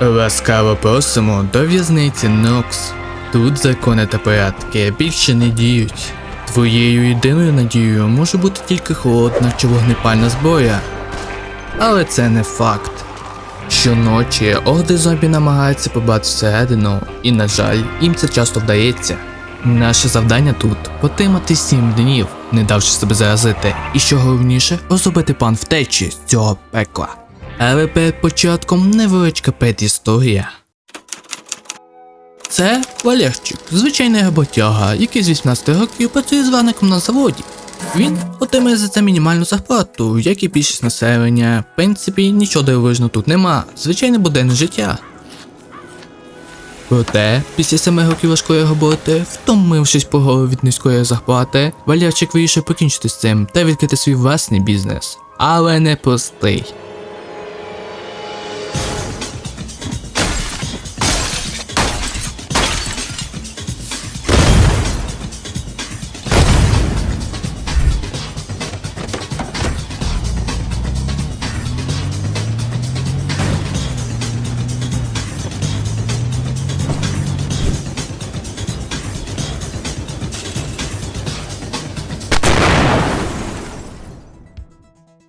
Ласкаво просимо до в'язниці Нокс. Тут закони та порядки більше не діють. Твоєю єдиною надією може бути тільки холодна чи вогнепальна зброя. Але це не факт. Щоночі орди зомбі намагаються побати всередину, і, на жаль, їм це часто вдається. Наше завдання тут потримати 7 днів, не давши себе заразити, і що головніше, розробити план втечі з цього пекла. Але перед початком невеличка предісторія. Це Валерчик, звичайний роботяга, який з 18 років працює зварником на заводі. Він отримує за це мінімальну зарплату, як і більшість населення. В принципі, нічого дивовижного тут нема. Звичайне буденне життя. Проте, після семи років важкої роботи, втомившись по голову від низької зарплати, Валерчик вирішив покінчити з цим та відкрити свій власний бізнес. Але не простий.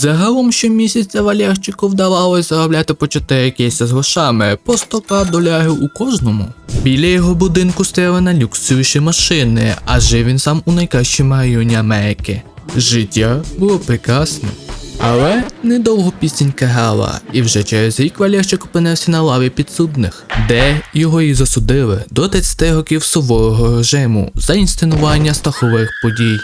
Загалом щомісяця Валерчику вдавалося заробляти по 4 кейси з грошами, по 100 долярів у кожному. Біля його будинку стояли на люксовіші машини, а жив він сам у найкращому районі Америки. Життя було прекрасним. Але недовго пісенька грала, і вже через рік Валерчик опинився на лаві підсудних, де його і засудили до 30 років суворого режиму за інсценування страхових подій.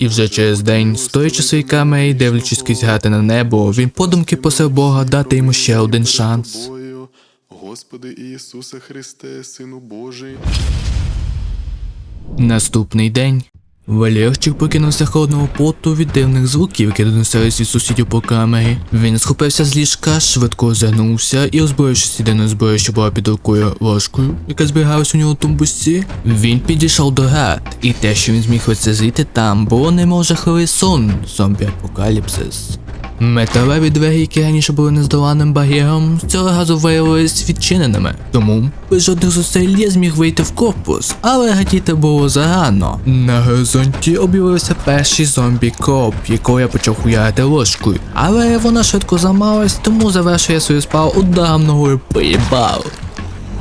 І вже через день, стоячи камері і дивлячись крізь гати на небо, він подумки посив Бога дати йому ще один шанс. Господи Ісусе Христе, Сину Божий. Наступний день. Валерчик покинувся холодного поту від дивних звуків, які доносились від сусідів по камері. Він схопився з ліжка, швидко озирнувся і, озброївшись єдиною зброєю, що була під рукою ложкою, яка зберігалась у нього в тумбусі, він підійшов до гад, і те, що він зміг оцезріти там, було немов жахливий сон зомбі-апокаліпсис. Металеві двері, які раніше були нездоланним бар'єром, цього разу виявились відчиненими. Тому без жодних зусиль я зміг вийти в корпус, але гадіти було зарано. На горизонті об'явився перший зомбі коп, якого я почав хуярити ложкою. Але вона швидко замалась, тому завершив я свою справу ударом ногою поїбав.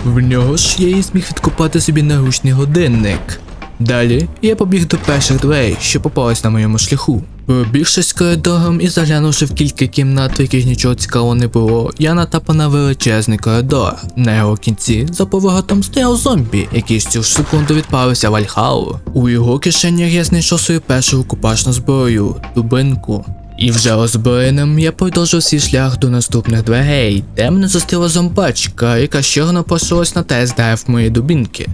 В нього ж я і зміг відкопати собі наручний годинник. Далі я побіг до перших дверей, що попались на моєму шляху. Пробігшись коридором і заглянувши в кілька кімнат, в яких нічого цікавого не було, я натрапив на величезний коридор. На його кінці за поворотом стояв зомбі, який з цю ж секунду відправився в Альхалу. У його кишенях я знайшов свою першу окупашну зброю дубинку. І вже озброєним я продовжив свій шлях до наступних дверей, де мене зустріла зомбачка, яка щойно просилась на тест драйв моєї дубінки.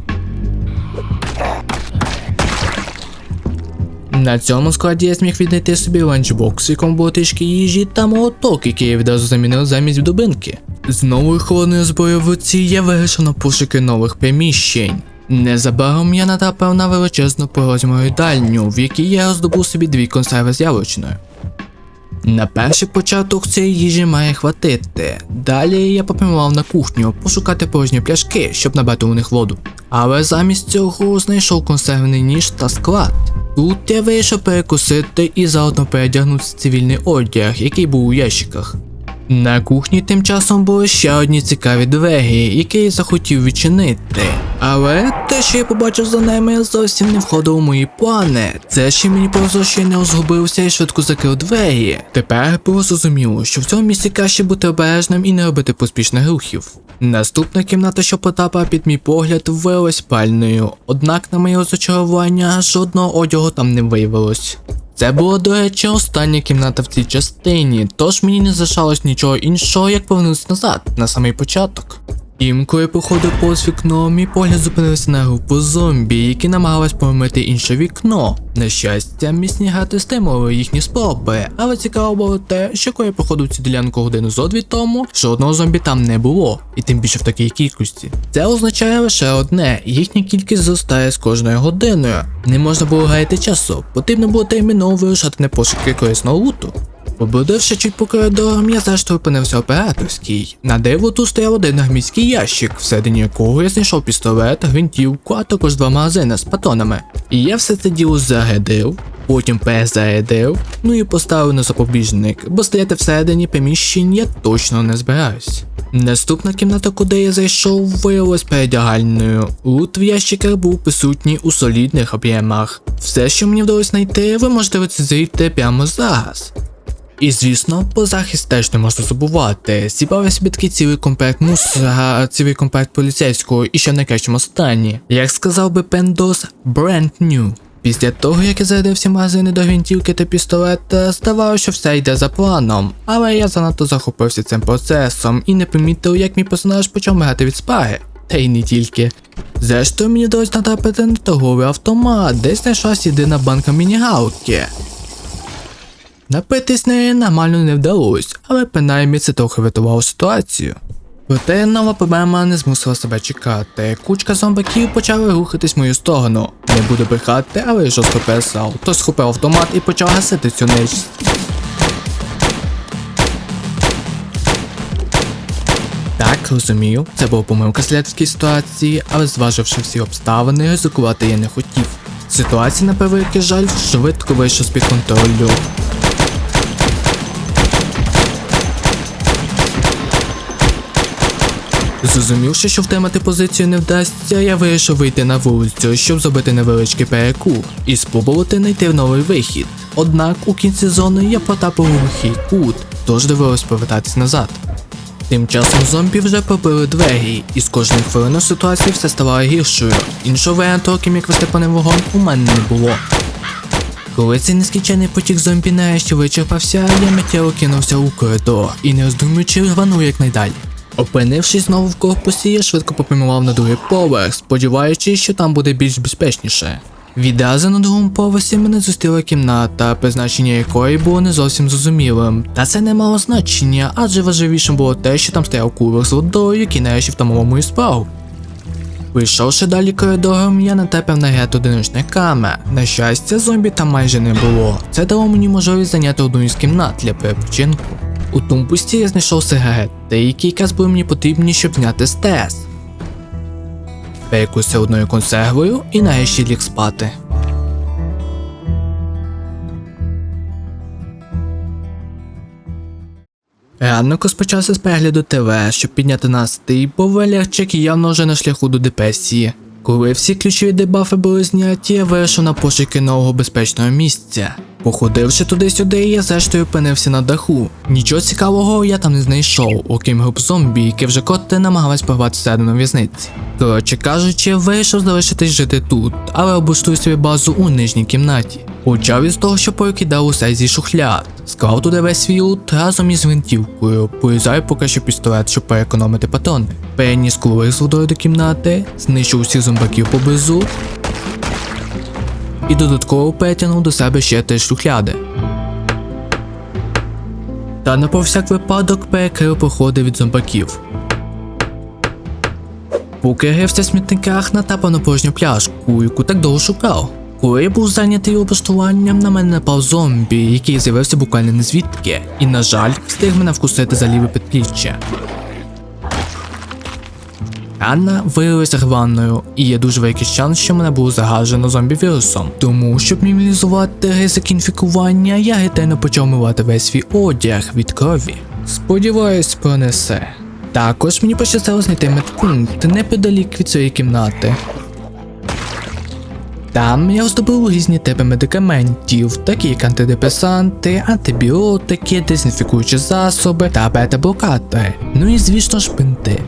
На цьому складі я зміг віднайти собі ланчбокс, в якому було трішки їжі та молоток, який я відразу замінив замість дубинки. З новою холодною зброєю в руці я вирішив на пошуки нових приміщень. Незабаром я натрапив на величезну порозміру їдальню, в якій я роздобув собі дві консерви з яловичиною. На перший початок цієї їжі має хватити. Далі я попрямував на кухню пошукати порожні пляшки, щоб набрати у них воду. Але замість цього знайшов консервний ніж та склад. Тут я вийшов перекусити і заодно передягнути цивільний одяг, який був у ящиках. На кухні тим часом були ще одні цікаві двері, які я захотів відчинити. Але те, що я побачив за ними, зовсім не входило в мої плани. Це ще мені просто ще не озгубився і швидко закрив двері. Тепер було зрозуміло, що в цьому місці краще бути обережним і не робити поспішних рухів. Наступна кімната, що потрапила під мій погляд, виявилась спальною, однак на моє розочарування жодного одягу там не виявилось. Це була, до речі, остання кімната в цій частині, тож мені не залишалось нічого іншого, як повернутися назад, на самий початок. Тім, коли походив повз вікно, мій погляд зупинився на групу зомбі, які намагались помити інше вікно. На щастя, місні гати стримували їхні спроби, але цікаво було те, що коли я проходив цю ділянку годину зо дві тому, жодного зомбі там не було, і тим більше в такій кількості. Це означає лише одне: їхня кількість зростає з кожною годиною. Не можна було гаяти часу, потрібно було терміново вирушати на пошуки корисного луту. Побудивши чуть по коридорам, я зрештою опинився операторській. На диво тут стояв один армійський ящик, всередині якого я знайшов пістолет, гвинтівку, а також два магазини з патронами. І я все це діло зарядив, потім перезарядив, ну і поставив на запобіжник, бо стояти всередині приміщень я точно не збираюсь. Наступна кімната, куди я зайшов, виявилась передягальною. Лут в ящиках був присутній у солідних об'ємах. Все, що мені вдалося знайти, ви можете оцінити прямо зараз. І звісно, про захист теж не можна забувати. Зібрав я собі такий цілий комплект мусора, цілий комплект поліцейського і ще в найкращому стані. Як сказав би Пендос, brand new. Після того, як я зарядив всі магазини до гвинтівки та пістолета, здавалося, що все йде за планом. Але я занадто захопився цим процесом і не помітив, як мій персонаж почав мигати від спаги. Та й не тільки. Зрештою, мені вдалося натрапити на торговий автомат, де знайшлась єдина банка мінігалки. Напитись неї нормально не вдалося, але принаймні це трохи врятувало ситуацію. Проте нова проблема не змусила себе чекати. Кучка зомбаків почали рухатись в мою сторону. Не буду брехати, але жорстко пересав. То схопив автомат і почав гасити цю нечість. Так, розумію, це була помилка слідській ситуації, але зваживши всі обставини, ризикувати я не хотів. Ситуація, на превеликий жаль, швидко вийшла з-під контролю. Зрозумівши, що втримати позицію не вдасться, я вирішив вийти на вулицю, щоб зробити невеличкий перекур і спробувати знайти новий вихід. Однак у кінці зони я потрапив у глухий кут, тож довелось повертатись назад. Тим часом зомбі вже побили двері, і з кожною хвилиною ситуація все ставала гіршою. Іншого варіанту, окрім як вести поним вогонь, у мене не було. Коли цей нескінчений потік зомбі нарешті вичерпався, я миттєво кинувся у коридор і не роздумуючи рванув якнайдалі. Опинившись знову в корпусі, я швидко попрямував на другий поверх, сподіваючись, що там буде більш безпечніше. Відразу на другому поверсі мене зустріла кімната, призначення якої було не зовсім зрозумілим. Та це не мало значення, адже важливішим було те, що там стояв кулер з водою, який нарешті втамував мою справу. Вийшовши далі коридором, я натрапив на ряд одиночниками. На щастя, зомбі там майже не було. Це дало мені можливість зайняти одну із кімнат для перепочинку. У тумбусті я знайшов сигарети, які якраз були мені потрібні, щоб зняти стрес. Перекусив одною консервою і нарешті ліг спати. Ранок розпочався з перегляду ТВ, щоб підняти настрій, бо Валерчик явно вже на шляху до депресії. Коли всі ключові дебафи були зняті, я вирішив на пошуки нового безпечного місця. Походивши туди-сюди, я зрештою опинився на даху. Нічого цікавого я там не знайшов, окрім груп зомбі, які вже коти намагались порвати середину в'язниці. Коротше кажучи, вирішив залишитись жити тут, але облаштую собі базу у нижній кімнаті. Почав із того, що покидав усе зі шухляд. Склав туди весь свій лут разом із гвинтівкою, порізаю поки що пістолет, щоб перекономити патрони. Переніс кулер з водою до кімнати, знищив усіх зомбаків поблизу і додатково перетягнув до себе ще три шухляди. Та на по всяк випадок перекрив проходи від зомбаків. Поки рився в смітниках, натапав на порожню пляшку, яку так довго шукав. Коли я був зайнятий облаштуванням, на мене напав зомбі, який з'явився буквально не звідки, і, на жаль, встиг мене вкусити за ліве підпліччя. Рана виявилася рваною, і є дуже великий шанс, що мене було заражено зомбі-вірусом. Тому, щоб мінімізувати ризик інфікування, я ретельно почав мивати весь свій одяг від крові. Сподіваюсь, пронесе. Також мені пощастило знайти медпункт неподалік від цієї кімнати. Там я оздобив різні типи медикаментів, такі як антидепресанти, антибіотики, дезінфікуючі засоби та бета-блокатори. Ну і звісно ж бинти.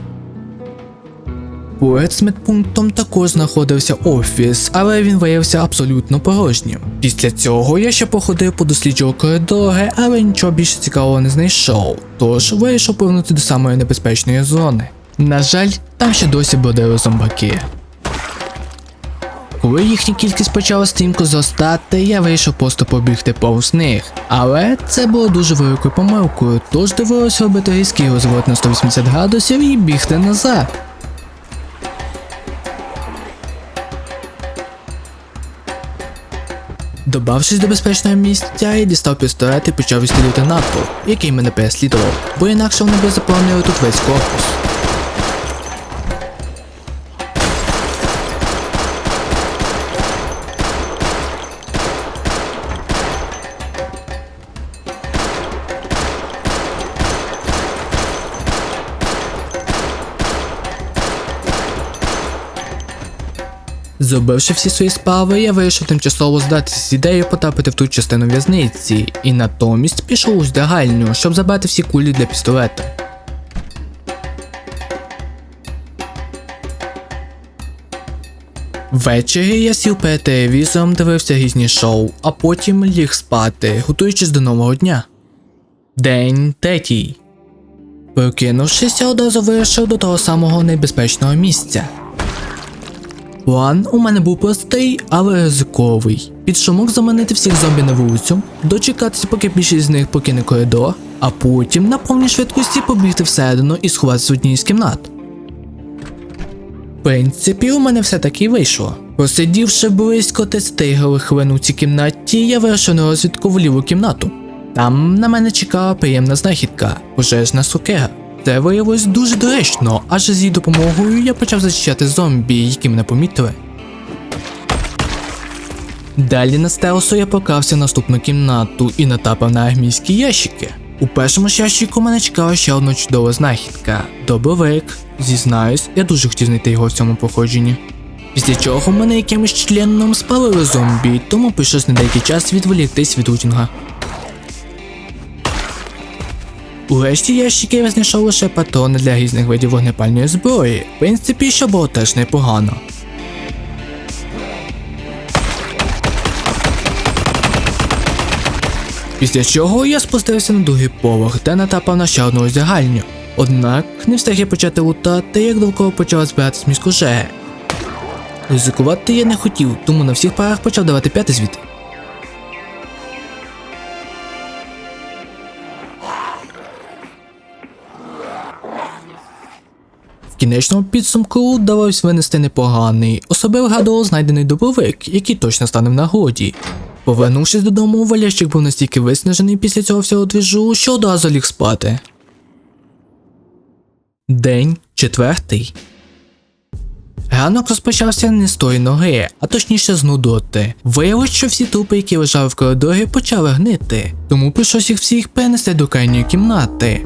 Поряд з медпунктом також знаходився офіс, але він виявився абсолютно порожнім. Після цього я ще походив подосліджував коридори, але нічого більше цікавого не знайшов, тож вирішив повернути до самої небезпечної зони. На жаль, там ще досі бродили зомбаки. Коли їхня кількість почала стрімко зростати, я вирішив просто побігти повз них. Але це було дуже великою помилкою, тож довелося робити різкий розворот на 180 градусів і бігти назад. Добавшись до безпечного місця, я дістав пістолет і почав відстрілювати натовп, який мене переслідував, бо інакше вони би заповнили тут весь корпус. Зробивши всі свої справи, я вирішив тимчасово здатися з ідеєю потрапити в ту частину в'язниці, і натомість пішов у здягальню, щоб забрати всі кулі для пістолета. Ввечері я сів перед телевізором, дивився різні шоу, а потім ліг спати, готуючись до нового дня. День третій. Прокинувшись, я одразу вирішив до того самого небезпечного місця. План у мене був простий, але ризиковий. Під шумок заманити всіх зомбі на вулицю, дочекатися, поки більшість з них покине коридор, а потім на повній швидкості побігти всередину і сховатися в одній з кімнат. В принципі, у мене все таки вийшло. Посидівши близько 30 ігрових хвилин у цій кімнаті, я вирішив на розвідку в ліву кімнату. Там на мене чекала приємна знахідка пожежна сокира. Це виявилось дуже доречно, аж з її допомогою я почав зачищати зомбі, які мене помітили. Далі на стелсу я покався в наступну кімнату і натапав на армійські ящики. У першому ящику мене чекала ще одна чудова знахідка добовик. Зізнаюсь, я дуже хотів знайти його в цьому походженні. Після чого мене якимось членом спалили зомбі, тому прийшлось на деякий час відволіктись від лутінга. У решті ящиків я знайшов лише патрони для різних видів вогнепальної зброї. В принципі, що було теж непогано. Після чого я спустився на другий поверх, де натапав на ще одну роздягальню. Однак не встиг я почати лутати, як довкола почала збиратись міскожеги. Ризикувати я не хотів, тому на всіх парах почав давати п'яти звіти. Кінечному підсумку вдалося винести непоганий, особливо гадало знайдений добовик, який точно стане в нагоді. Повернувшись додому, валящик був настільки виснажений після цього всього двіжу, що одразу ліг спати. День четвертий. Ранок розпочався не з тої ноги, а точніше з нудоти. Виявилось, що всі трупи, які лежали в коридорі, почали гнити, тому прийшлось їх всіх перенести до крайньої кімнати.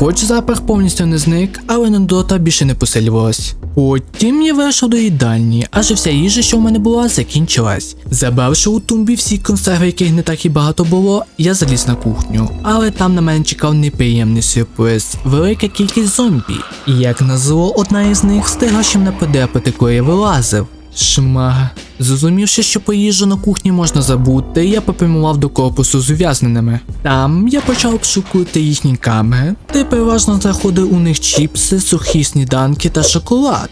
Хоч запах повністю не зник, але нудота більше не посилювалась. Потім я вийшов до їдальні, адже вся їжа, що в мене була, закінчилась. Забравши у тумбі всі консерви, яких не так і багато було, я заліз на кухню. Але там на мене чекав неприємний сюрприз велика кількість зомбі. І як назло, одна із них встигла ще мене подряпати, коли я вилазив. Шмага. Зрозумівши, що по їжу на кухні можна забути, я попрямував до корпусу з ув'язненими. Там я почав обшукувати їхні камери, де переважно заходив у них чіпси, сухі сніданки та шоколад.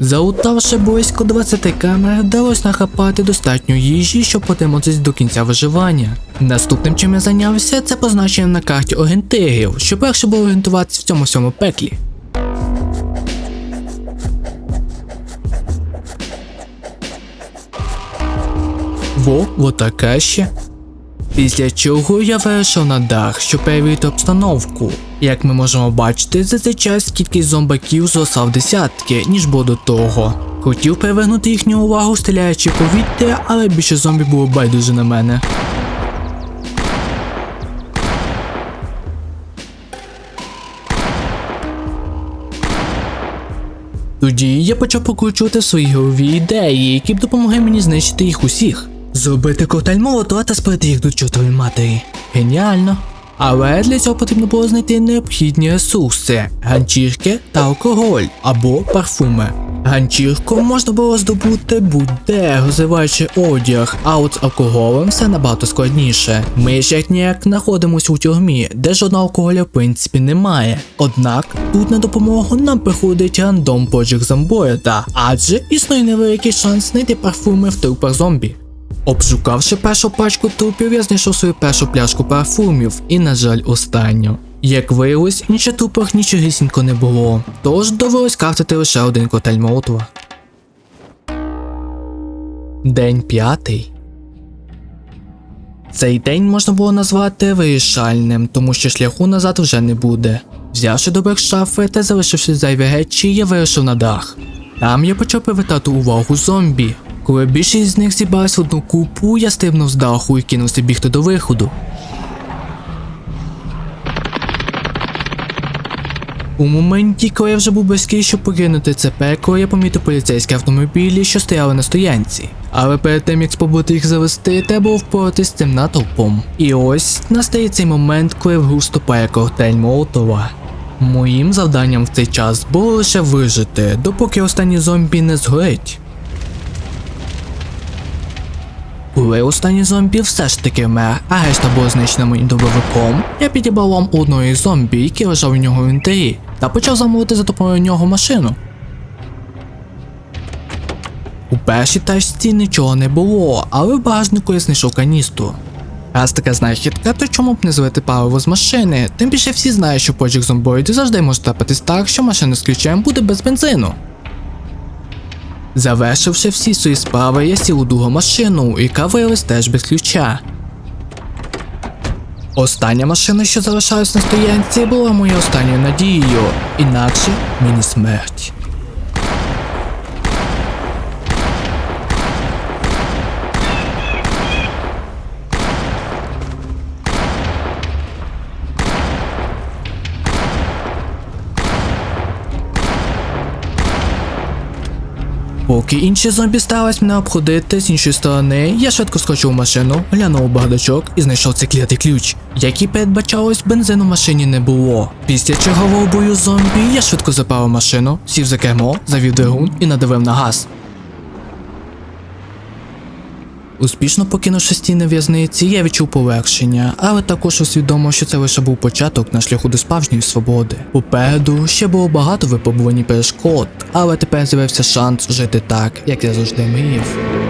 Залутавши близько 20 камер, вдалося нахапати достатньо їжі, щоб потриматись до кінця виживання. Наступним чим я зайнявся, це позначення на карті орієнтирів, щоб легше було орієнтуватися в цьому всьому пеклі. Во, отаке ще. Після чого я вирішив на дах, щоб перевірити обстановку. Як ми можемо бачити, за цей час кількість зомбаків зросла в десятки, ніж було до того. Хотів привернути їхню увагу, стріляючи повітря, але більше зомбі було байдуже на мене. Тоді я почав покручувати свої голові ідеї, які б допомогли мені знищити їх усіх. Зробити коктейль молотова та спити їх до чортової матері. Геніально. Але для цього потрібно було знайти необхідні ресурси: ганчірки та алкоголь або парфуми. Ганчірку можна було здобути будь-де, розриваючи одяг, а от з алкоголем все набагато складніше. Ми ж як ніяк знаходимося у тюрмі, де жодного алкоголя в принципі немає. Однак тут на допомогу нам приходить рандом поджиг зомбоїда, адже існує невеликий шанс знайти парфуми в трупах зомбі. Обшукавши першу пачку трупів, я знайшов свою першу пляшку парфумів і, на жаль, останню. Як виявилось, інших трупах нічогісінько не було, тож довелось крафтити лише один котель Молотова. День п'ятий. Цей день можна було назвати вирішальним, тому що шляху назад вже не буде. Взявши з шафи та залишивши зайві речі, я вирішив на дах. Там я почав привертати увагу зомбі. Коли більшість з них зібрались в одну купу, я стрибнув з даху і кинувся бігти до виходу. У моменті, коли я вже був близький, щоб покинути це пекло, я помітив поліцейські автомобілі, що стояли на стоянці. Але перед тим як спробувати їх завести, треба було впоратись з цим натовпом. І ось настає цей момент, коли в гру вступає коктейль Молотова. Моїм завданням в цей час було лише вижити, допоки останній зомбі не згорить. Коли останній зомбі все ж таки вмер, а решта була знищена моїм добровиком, я підібрав вам одного із зомбі, який лежав у нього в інвентарі, та почав замовити за допомогою нього машину. У першій тачці нічого не було, але в багажнику я знайшов каністру. Раз така знахідка, то чому б не злити паливо з машини? Тим більше всі знають, що поджиг зомбоїдів завжди може трапитись так, що машина з ключем буде без бензину. Завершивши всі свої справи, я сів у другу машину, яка виявилась теж без ключа. Остання машина, що залишалась на стоянці, була моєю останньою надією, інакше мені смерть. Поки інші зомбі сталися мене обходити з іншої сторони, я швидко скочив у машину, глянув у багачок і знайшов цей клятий ключ. Як і передбачалось, бензину в машині не було. Після чергового бою зомбі я швидко запалив машину, сів за кермо, завів двигун і надавив на газ. Успішно покинувши стіни в'язниці, я відчув полегшення, але також усвідомив, що це лише був початок на шляху до справжньої свободи. Попереду ще було багато випробувань перешкод, але тепер з'явився шанс жити так, як я завжди мріяв.